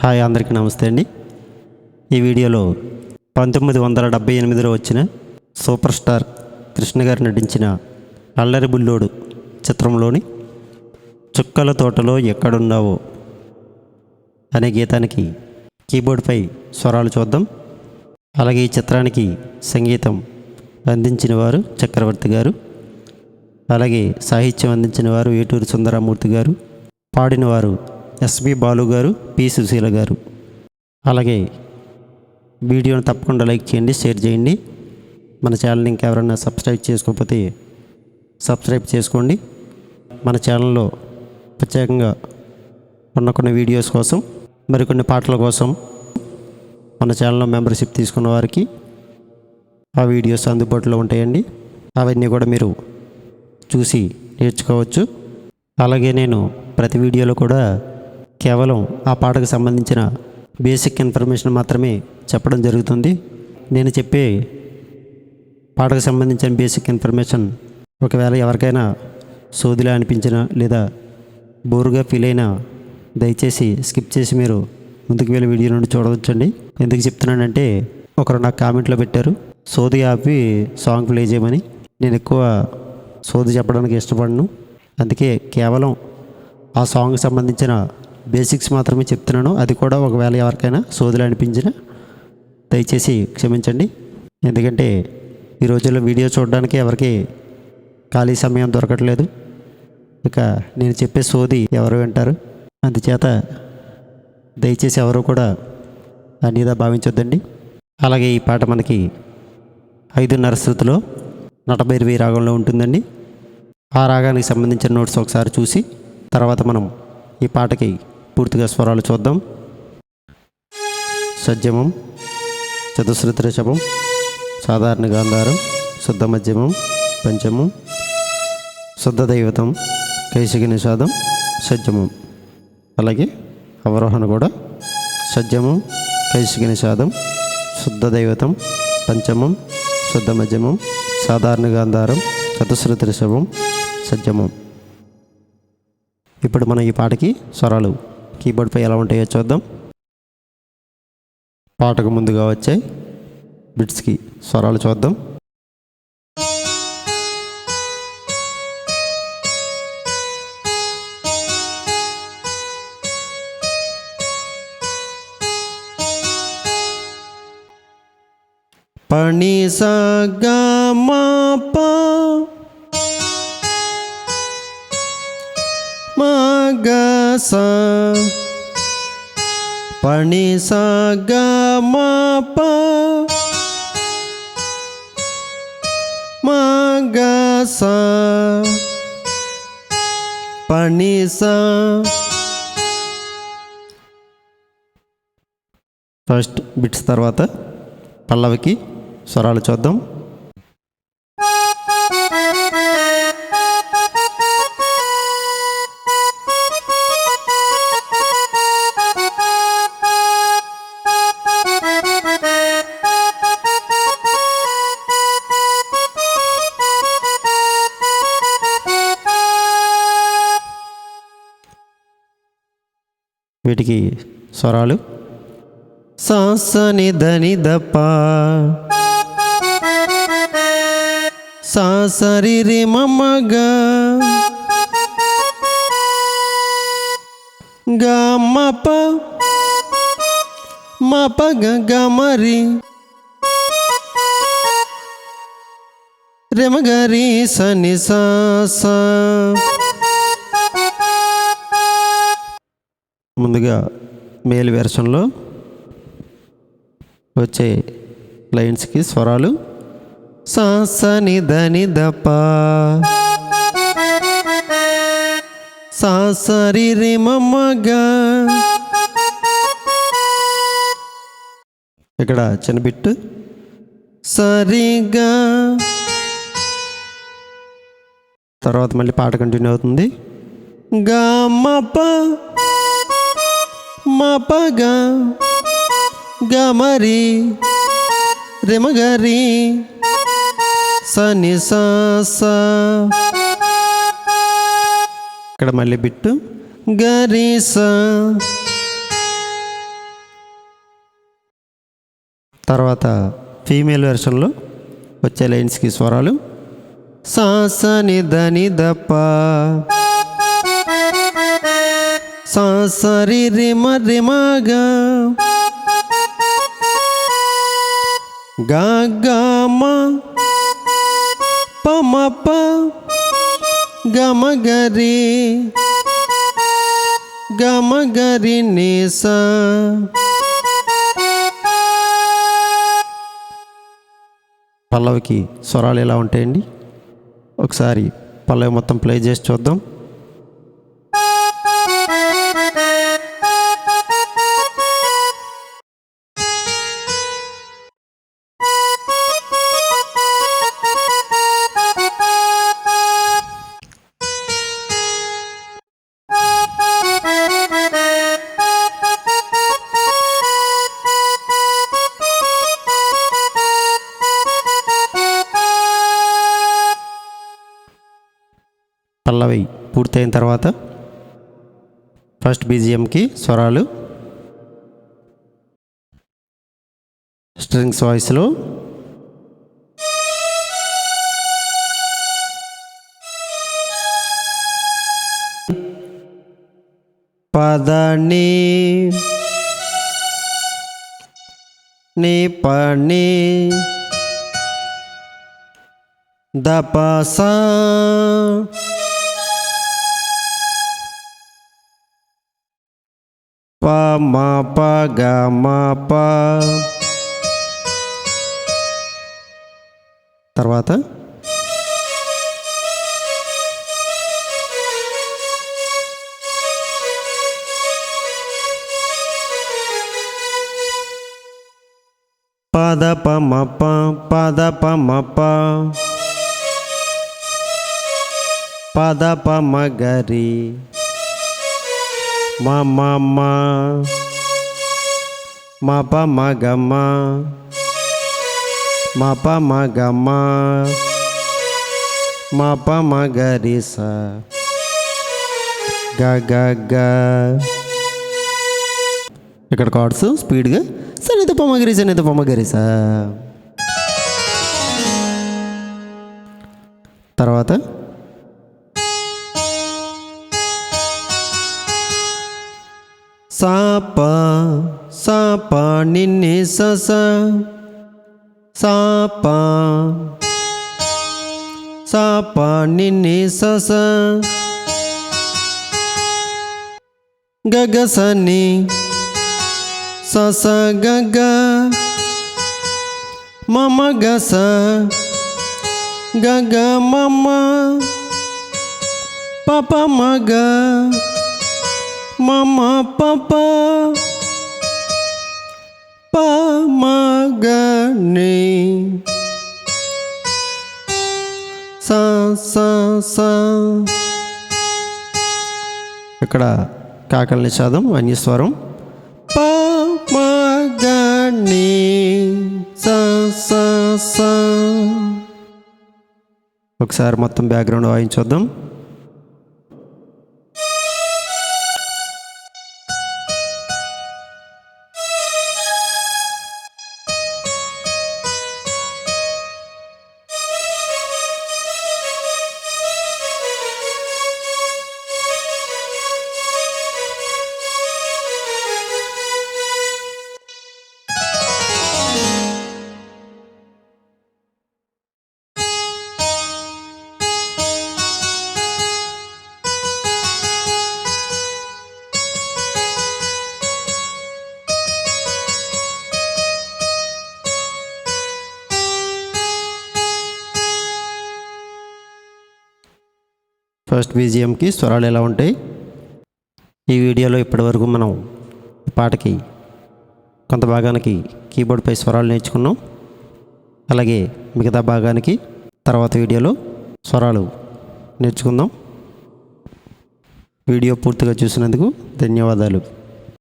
Hi అందరికీ నమస్తే అండి. ఈ వీడియోలో పంతొమ్మిది వందల డెబ్బై ఎనిమిదిలో వచ్చిన సూపర్ స్టార్ కృష్ణ గారు నటించిన అల్లరి బుల్లోడు చిత్రంలోని చుక్కల తోటలో ఎక్కడున్నావో అనే గీతానికి కీబోర్డ్పై స్వరాలు చూద్దాం. అలాగే ఈ చిత్రానికి సంగీతం అందించిన వారు చక్రవర్తి గారు. అలాగే సాహిత్యం అందించిన వారు ఏటూరు సుందరామూర్తి గారు. పాడినవారు ఎస్బి బాలు గారు పి సుశీల గారు. అలాగే వీడియోని తప్పకుండా లైక్ చేయండి షేర్ చేయండి. మన ఛానల్ని ఇంకెవరైనా సబ్స్క్రైబ్ చేసుకోకపోతే సబ్స్క్రైబ్ చేసుకోండి. మన ఛానల్లో ప్రత్యేకంగా ఉన్న కొన్ని వీడియోస్ కోసం మరికొన్ని పాటల కోసం మన ఛానల్లో మెంబర్షిప్ తీసుకున్న వారికి ఆ వీడియోస్ అందుబాటులో ఉంటాయండి. అవన్నీ కూడా మీరు చూసి నేర్చుకోవచ్చు. అలాగే నేను ప్రతి వీడియోలో కూడా కేవలం ఆ పాటకు సంబంధించిన బేసిక్ ఇన్ఫర్మేషన్ మాత్రమే చెప్పడం జరుగుతుంది. నేను చెప్పే పాటకు సంబంధించిన బేసిక్ ఇన్ఫర్మేషన్ ఒకవేళ ఎవరికైనా సోదిలా అనిపించిన లేదా బోరుగా ఫీల్ అయినా దయచేసి స్కిప్ చేసి మీరు ముందుకు వెళ్ళి వీడియో నుండి చూడవచ్చండి. ఎందుకు చెప్తున్నానంటే ఒకరు నాకు కామెంట్లో పెట్టారు సోది ఆపి సాంగ్ ప్లే చేయమని. నేను ఎక్కువ సోది చెప్పడానికి ఇష్టపడను. అందుకే కేవలం ఆ సాంగ్కి సంబంధించిన బేసిక్స్ మాత్రమే చెప్తున్నాను. అది కూడా ఒకవేళ ఎవరికైనా సోదులు అనిపించినా దయచేసి క్షమించండి. ఎందుకంటే ఈ రోజుల్లో వీడియో చూడడానికి ఎవరికి ఖాళీ సమయం దొరకట్లేదు. ఇక నేను చెప్పే సోది ఎవరు వింటారు? అందుచేత దయచేసి ఎవరు కూడా అన్నిదా భావించొద్దండి. అలాగే ఈ పాట మనకి ఐదున్నర శృతిలో నటభైరవి రాగంలో ఉంటుందండి. ఆ రాగానికి సంబంధించిన నోట్స్ ఒకసారి చూసి తర్వాత మనం ఈ పాటకి పూర్తిగా స్వరాలు చూద్దాం. సజ్జమం చతుశ్రుతి రిషభం సాధారణ గాంధారం శుద్ధ మధ్యమం పంచమం శుద్ధ దైవతం కైసిక నిషాదం సజ్జమం. అలాగే అవరోహణ కూడా సజ్జమం కైసిక నిషాదం శుద్ధ దైవతం పంచమం శుద్ధ మధ్యమం సాధారణ గాంధారం చతుశ్రుతి రిషభం సజ్జమం. ఇప్పుడు మనం ఈ పాటకి స్వరాలు. కీబోర్డ్పై ఎలా ఉంటాయో చూద్దాం. పాటకు ముందుగా వచ్చాయి బిట్స్కి స్వరాలు చూద్దాం. పని సా గా సా గ సా మా సా. ఫస్ట్ బిట్స్ తర్వాత పల్లవికి స్వరాలు చూద్దాం. వీటికి స్వరాలు. సాసని ధని దప్ప సాసరి రి మమగ. గమప మప. గమరి. రెమగరి సని సాస ముందుగా మేల్ వెర్షన్లో వచ్చే లైన్స్కి స్వరాలు. సాసని ధని దప. సాసరి రిమమ్మగా ఇక్కడ చిన్న బిట్టు సరిగా తర్వాత మళ్ళీ పాట కంటిన్యూ అవుతుంది. గమప. మపగ గమరి రిమగరి సని ఇక్కడ మళ్ళీ బిట్టు. గరిస. తర్వాత ఫీమేల్ వెర్షన్లో వచ్చే లైన్స్కి స్వరాలు. సాసని దని దప్ప నిద నిదప సాసరి రిమ రిమగా గా గా మా పమ ప గమ గరి గమ గరి నిస పల్లవికి స్వరాలు ఎలా ఉంటాయండి ఒకసారి పల్లవి మొత్తం ప్లే చేసి చూద్దాం. పల్లవి పూర్తయిన తర్వాత ఫస్ట్ బీజిఎంకి స్వరాలు స్ట్రింగ్స్ వాయిస్లో పదని నీ పని దపసా ప మా ప గ మా ప తర్వాత పద ప మ ప పద ప మ ప పద ప మ మా మా. మా మా ప మ మా. మా ప మ గ గ గ ఇక్కడ కార్డ్స్ స్పీడ్గా సన్నిధ పొమ్మగిరి సన్నిధ పొమ్మగిరి సా. తర్వాత సాప సాప నిన్ని సస సాప సాప నిన్ని సస గగసని సస గగ మమ గస గగ మమ పప మగ మమ పప. ప మగ స స స. ఇక్కడ కాకల నిషాదం అన్యస్వరం. ప మగ ని స స. ఒకసారి మొత్తం బ్యాక్గ్రౌండ్ వాయించొద్దాం. ఫస్ట్ బీజిఎంకి స్వరాలు ఎలా ఉంటాయి? ఈ వీడియోలో ఇప్పటివరకు మనం ఈ పాటకి కొంత భాగానికి కీబోర్డ్పై స్వరాలు నేర్చుకున్నాం. అలాగే మిగతా భాగానికి తర్వాత వీడియోలో స్వరాలు నేర్చుకుందాం. వీడియో పూర్తిగా చూసినందుకు ధన్యవాదాలు.